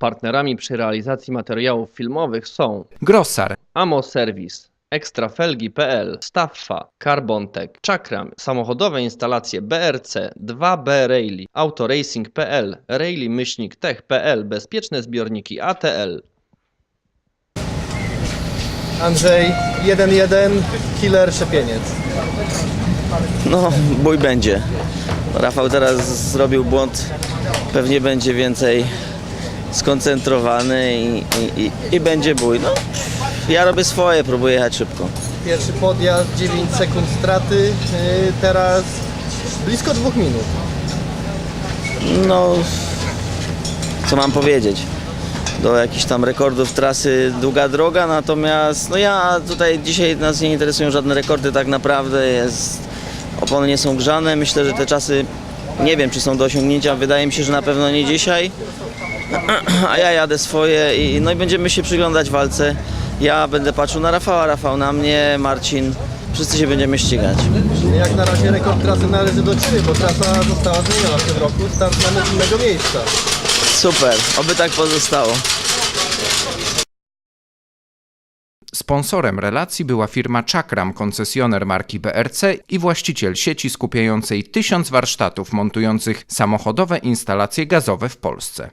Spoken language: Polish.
Partnerami przy realizacji materiałów filmowych są Grossar, Amo Service, Ekstrafelgi.pl, Staffa, Carbontech, Chakram, samochodowe instalacje BRC, 2B Rally, Autoracing.pl, Rally-Tech.pl, bezpieczne zbiorniki ATL. Andrzej 1-1, killer Szepieniec. No, bój będzie. Rafał teraz zrobił błąd, pewnie będzie więcej skoncentrowany i, i, i, i będzie bój. No, ja robię swoje, próbuję jechać szybko. Pierwszy podjazd, 9 sekund straty, yy, teraz blisko dwóch minut. No, co mam powiedzieć? Do jakichś tam rekordów trasy długa droga, natomiast no ja tutaj dzisiaj nas nie interesują żadne rekordy tak naprawdę, jest, opony nie są grzane, myślę, że te czasy nie wiem czy są do osiągnięcia, wydaje mi się, że na pewno nie dzisiaj, a ja jadę swoje i no i będziemy się przyglądać walce. Ja będę patrzył na Rafała, Rafał na mnie, Marcin, wszyscy się będziemy ścigać. Jak na razie rekord trasy należy do Ciebie, bo trasa została zmieniona w tym roku, start mamy z innego miejsca. Super, oby tak pozostało. Sponsorem relacji była firma Chakram, koncesjoner marki BRC i właściciel sieci skupiającej tysiąc warsztatów montujących samochodowe instalacje gazowe w Polsce.